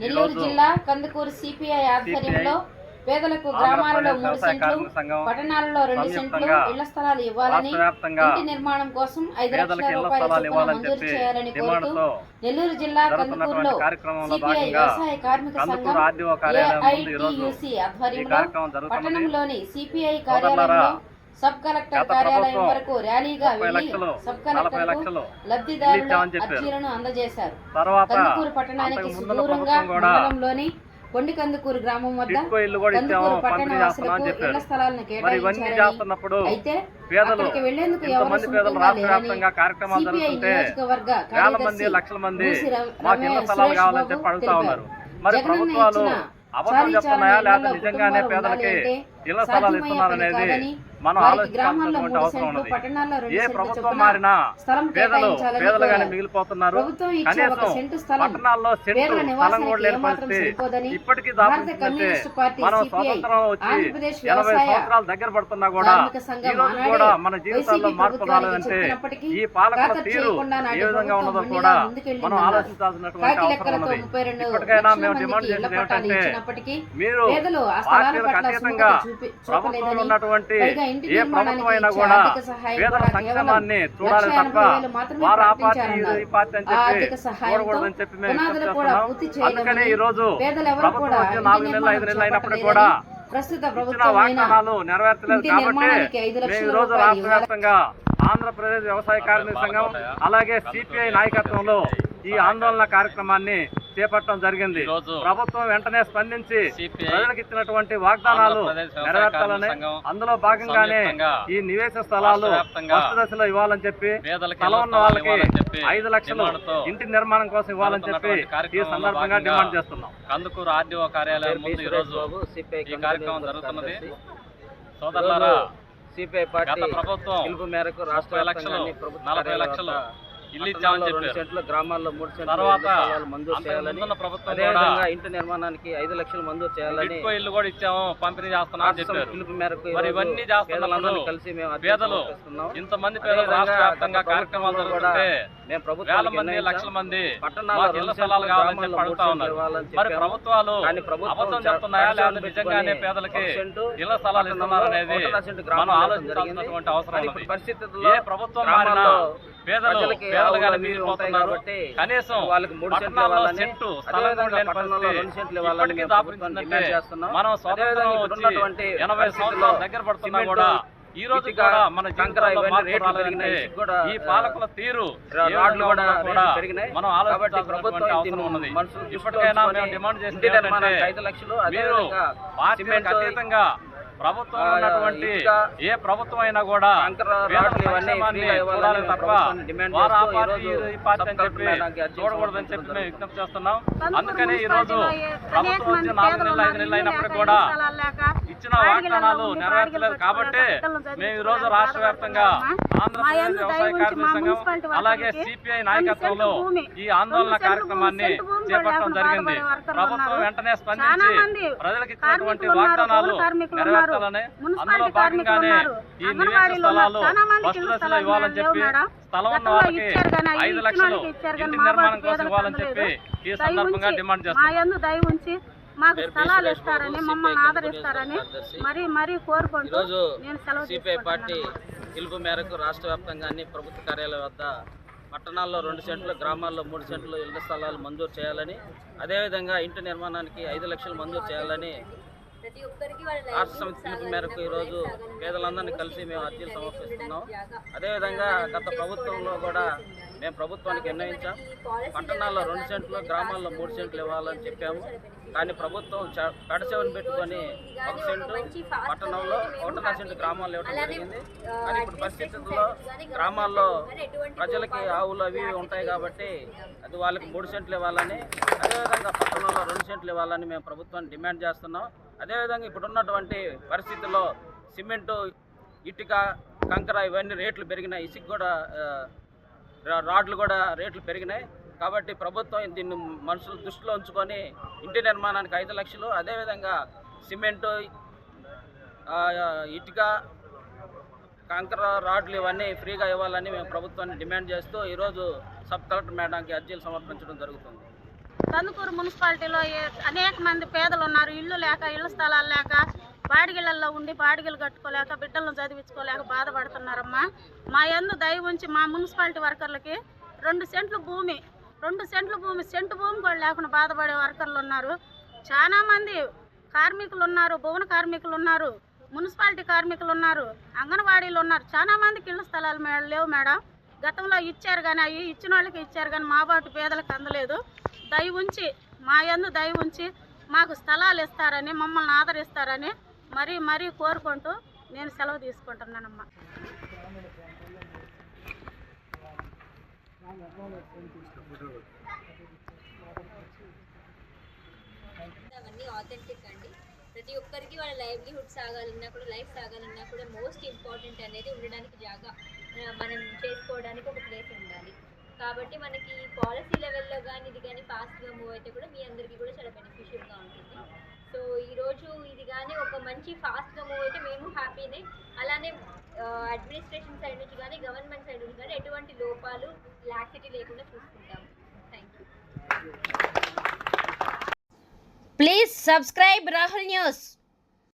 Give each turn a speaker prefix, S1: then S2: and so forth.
S1: నెల్లూరు జిల్లా కందుకూరు సిపిఐ ఆధ్వర్యంలో పేదలకు గ్రామాలలో మూడు సెంట్లు పట్టణాలలో రెండు సెంట్లు ఇళ్ళ స్థలాలు ఇవ్వాలని ఇంటి నిర్మాణం కోసం ఐదు లక్షల రూపాయల చొప్పున మంజూరు చేయాలని కోరుతూ నెల్లూరు జిల్లా కందుకూరులో సిపిఐ వ్యవసాయ కార్మిక సంఘం ఏఐటియుసి
S2: ఈ
S1: ఆధ్వర్యంలో పట్టణంలోని సిపిఐ కార్యాలయంలో సబ్ కలెక్టర్ కార్యాలయం వరకు ర్యాలీగా
S2: వెళ్ళి
S1: సబ్ కలెక్టర్ లబ్ధిదారుల. అర్జీలను అందజేశారు కందుకూరు పట్టణానికి
S2: అంతకు ముందున్న
S1: దూరంగా
S2: ప్రభుత్వం కూడా
S1: మండలంలోని కొండి కందుకూరు గ్రామం వద్ద కందుకూరు పట్టణ వాసులకు ఇళ్ళ స్థలాలను కేటాయించారని అయితే అక్కడికి వెళ్ళేందుకు ఎవరు లేరని సిపిఐ నియోజకవర్గ కార్యదర్శి రమేష్ సురేష్ బాబు తెలిపారు. జగనన్న
S2: ప్రభుత్వాలు
S1: ఇచ్చిన చాలీ అంటే సాధ్యమయ్యే పని కాదని
S2: మనం ఆలోచించాల్సినటువంటి అవసరం ఉన్నది ఏ ప్రభుత్వం మారినా
S1: స్థలం
S2: పేదలు పేదలుగానే. మిగిలిపోతున్నారు కనీసం పట్టణాల్లో సెంటు స్థలం కూడా లేని పరిస్థితి ఇప్పటికీ
S1: పార్టీ
S2: మనం స్వతంత్రం వచ్చి ఎనభై సంవత్సరాలు దగ్గర పడుతున్నా కూడా ఈ రోజు కూడా మన జీవితాల్లో మార్పు రాలేదంటే ఈ పాలకుల తీరు ఏ విధంగా ఉన్నదో కూడా మనం. ఆలోచించాల్సినటువంటి అవసరం ఉన్నది ఇప్పటికైనా మేము డిమాండ్ చేసేది ఏమిటంటే మీరు పార్టీలకు అతీతంగా ప్రభుత్వంలో ఉన్నటువంటి ఏ ప్రభుత్వం అయినా కూడా పేదల సంక్షేమాన్ని చూడాలి తప్ప వారు ఆ పార్టీ. ఈ పార్టీ అని చెప్పి చూడకూడదని చెప్పి మేము అందుకనే ఈ రోజు ప్రభుత్వం వచ్చి నాలుగు నెలలు ఐదు నెలలు అయినప్పటికీ కూడా
S1: ప్రస్తుత ప్రభుత్వం
S2: వాగ్దానాలు నెరవేర్చలేదు కాబట్టి మేము ఈ రోజు రాష్ట్ర వ్యాప్తంగా ఆంధ్రప్రదేశ్ వ్యవసాయ కార్మిక సంఘం అలాగే సిపిఐ నాయకత్వంలో ఈ ఆందోళన కార్యక్రమాన్ని చేపట్టడం జరిగింది. ప్రభుత్వం వెంటనే స్పందించి ప్రజలకు ఇచ్చినటువంటి వాగ్దానాలు నెరవేర్చాలని అందులో భాగంగానే ఈ నివేశ స్థలాలు ఫస్ట్ దశలో ఇవ్వాలని చెప్పి స్థలం
S3: ఇళ్ళ
S2: ఉన్న వాళ్ళకి ఐదు లక్షలు ఇంటి నిర్మాణం కోసం ఇవ్వాలని చెప్పి ఈ సందర్భంగా డిమాండ్ చేస్తున్నాం.
S3: కందుకూరు ఆర్డీఓ కార్యాలయం ముందు ఈరోజు
S4: సిపిఐ
S3: ఈ కార్యక్రమం జరుగుతున్నది. సోదరులారా
S4: సిపిఐ
S3: గత
S4: పార్టీ
S3: ప్రభుత్వం
S4: మేరకు రాష్ట్ర ప్రభుత్వ
S3: నలభై లక్షలు ఇల్లు ఇచ్చామని చెప్పారు
S4: సెంట్లు గ్రామాల్లో మూడు సెంట్లు
S3: తర్వాత
S4: ఇళ్ళ స్థలాలు మంజూరు చేయాలని
S3: ప్రభుత్వం
S4: అదేవిధంగా ఇంటి నిర్మాణానికి ఐదు లక్షలు మంజూరు చేయాలని
S3: ఇల్లు కూడా ఇచ్చాము పంపిణీ చేస్తున్నాం అని
S4: రాష్ట్ర
S3: చెప్పారు
S4: పిలుపు మేరకు
S3: మరి ఇవన్నీ
S4: కలిసి మేము
S3: పేదలు. ఇంతమంది పేదలు రాష్ట్ర వ్యాప్తంగా కార్యక్రమాలు జరుగుతుంటే
S4: మేము
S3: మంది. లక్షల మంది
S4: ఇళ్ళ
S3: స్థలాలు కావాలని చెప్పి అడుగుతా ఉన్నారు మరి. ప్రభుత్వాలు అబద్ధం చెప్తున్నాయా నిజంగానే పేదలకి ఇళ్ళ స్థలాలు ఇస్తున్నారు అనేది మనం ఆలోచించాల్సినటువంటి అవసరం ఏ ప్రభుత్వం మారినా పేదలు కనీసం
S4: వాళ్ళకి మూడు
S3: పట్టణాల్లో సెంటు స్థలం ఇప్పటికీ. మనం స్వతంత్రం
S4: అదేవిధంగా ఇప్పుడు
S3: వచ్చి
S4: ఉన్నటువంటి
S3: ఎనభై
S4: పరిస్థితుల్లో
S3: సంవత్సరాలు దగ్గర పడుతున్నా
S4: సిమెంటు,
S3: కూడా ఈ రోజు కూడా మన జీవితంలో ఈ పాలకుల తీరు
S4: కూడా.
S3: మనం ఆలోచించాల్సినటువంటి అవసరం ఉన్నది ఇప్పటికైనా మేము డిమాండ్ చేసింది మీరు పార్టీలకు అతీతంగా ప్రభుత్వం ఉన్నటువంటి ఏ ప్రభుత్వం అయినా కూడా చూడాలి తప్ప వారు ఆ
S4: చేస్తూ
S3: పార్టీ
S4: ఈరోజు
S3: ఈ పార్టీ అని
S4: సబ్
S3: చెప్పి చూడకూడదని చెప్పి మేము విజ్ఞప్తి చేస్తున్నాం. అందుకనే ఈ రోజు ప్రభుత్వం వచ్చి నాలుగు నెలలు ఐదు నెలలు అయినప్పటికీ కూడా ఇచ్చిన వాగ్దానాలు నెరవేర్చలేదు. కాబట్టి మేము ఈ రోజు రాష్ట్ర వ్యాప్తంగా ఆంధ్రప్రదేశ్ వ్యవసాయ కార్మిక సంఘం అలాగే సిపిఐ నాయకత్వంలో ఈ ఆందోళన కార్యక్రమాన్ని చేపట్టడం జరిగింది. ప్రభుత్వం వెంటనే స్పందించి ప్రజలకు ఇచ్చినటువంటి వాగ్దానాలు నెరవేర్చాలని అందులో భాగంగానే ఈ నివేశ స్థలాలు ఫస్ట్ దశలో ఇవ్వాలని చెప్పి స్థలం ఉన్న వాళ్ళకి ఐదు లక్షలు ఇంటి నిర్మాణం కోసం ఇవ్వాలని చెప్పి ఈ సందర్భంగా డిమాండ్
S5: మా మాకు స్థలాలు ఇస్తారని మమ్మల్ని ఆదరిస్తారని మరీ మరీ కోరుకుంటూ నేను సెలవు
S4: సిపిఐ పార్టీ. పిలుపు మేరకు రాష్ట్ర వ్యాప్తంగా అన్ని ప్రభుత్వ కార్యాలయాల వద్ద పట్టణాల్లో రెండు సెంట్లు గ్రామాల్లో మూడు సెంట్లు ఇళ్ళ స్థలాలు మంజూరు చేయాలని అదేవిధంగా ఇంటి నిర్మాణానికి ఐదు లక్షలు మంజూరు చేయాలని రాష్ట్ర సమితి పిలుపు మేరకు ఈరోజు పేదలందరినీ కలిసి మేము అర్జీలు సమర్పిస్తున్నాం అదేవిధంగా గత ప్రభుత్వంలో కూడా మేము ప్రభుత్వానికి నిర్ణయించాం. పట్టణాల్లో రెండు సెంట్లు గ్రామాల్లో మూడు సెంట్లు ఇవ్వాలని చెప్పాము. కానీ ప్రభుత్వం చ- పెట్టుకొని ఒక సెంటు పట్టణంలో ఒకటిన్నర సెంటు గ్రామాల్లో ఇవ్వడం జరిగింది. కానీ ఇప్పుడు పరిస్థితుల్లో గ్రామాల్లో ప్రజలకి ఆవులు అవి ఇవి ఉంటాయి కాబట్టి అది వాళ్ళకి మూడు సెంట్లు ఇవ్వాలని అదేవిధంగా పట్టణంలో రెండు సెంట్లు ఇవ్వాలని మేము ప్రభుత్వాన్ని డిమాండ్ చేస్తున్నాం. అదేవిధంగా ఇప్పుడున్నటువంటి పరిస్థితుల్లో సిమెంటు ఇటుక కంకర ఇవన్నీ రేట్లు పెరిగినాయి ఇసుక కూడా రాడ్లు కూడా రేట్లు పెరిగినాయి. కాబట్టి ప్రభుత్వం దీన్ని మనుషులు దృష్టిలో ఉంచుకొని ఇంటి నిర్మాణానికి ఐదు లక్షలు అదేవిధంగా సిమెంటు ఇటుక కంకర రాడ్లు ఇవన్నీ ఫ్రీగా ఇవ్వాలని మేము ప్రభుత్వాన్ని డిమాండ్ చేస్తూ ఈరోజు సబ్ కలెక్టర్ మేడంకి అర్జీలు సమర్పించడం జరుగుతుంది.
S5: కందుకూరు మున్సిపాలిటీలో అనేక మంది పేదలు ఉన్నారు. ఇళ్ళు లేక ఇళ్ళ స్థలాలు లేక బాడిగిళ్ళల్లో ఉండి బాడిగలు కట్టుకోలేక బిడ్డలను చదివించుకోలేక బాధపడుతున్నారమ్మా. మా యందు దయ ఉంచి మా మున్సిపాలిటీ వర్కర్లకి రెండు సెంట్లు భూమి రెండు సెంట్లు భూమి సెంటు భూమి కూడా లేకుండా బాధపడే వర్కర్లు ఉన్నారు. చాలామంది కార్మికులు ఉన్నారు భువన కార్మికులు ఉన్నారు మున్సిపాలిటీ కార్మికులు ఉన్నారు అంగన్వాడీలు ఉన్నారు. చాలామంది ఇళ్ళ స్థలాలు లేవు మేడం. గతంలో ఇచ్చారు కానీ అవి ఇచ్చిన వాళ్ళకి ఇచ్చారు కానీ మా బాటు పేదలకు అందలేదు. దయ ఉంచి మా యందు దయ ఉంచి మాకు స్థలాలు ఇస్తారని మమ్మల్ని ఆదరిస్తారని మరీ మరీ కోరుకుంటూ నేను సెలవు తీసుకుంటున్నానమ్మా.
S6: అవన్నీ ఆథెంటిక్ అండి. ప్రతి ఒక్కరికి వాళ్ళ లైవ్లీహుడ్ సాగాలన్నా కూడా లైఫ్ సాగాలన్నా కూడా మోస్ట్ ఇంపార్టెంట్ అనేది ఉండడానికి జాగా. మనం చేసుకోవడానికి ఒక కాబట్టి మనకి పాలసీ లెవెల్లో కానీ ఇది కానీ ఫాస్ట్గా మూవ్ అయితే కూడా మీ అందరికీ కూడా చాలా బెనిఫిషియల్గా ఉంటుంది. సో ఈరోజు ఇది కానీ ఒక మంచి ఫాస్ట్గా మూవ్ అయితే మేము హ్యాపీనే అలానే అడ్మినిస్ట్రేషన్ సైడ్ నుంచి కానీ గవర్నమెంట్ సైడ్ నుంచి కానీ ఎటువంటి లోపాలు లాక్సిటీ లేకుండా చూసుకుంటాము. Thank you
S1: please subscribe Rahul news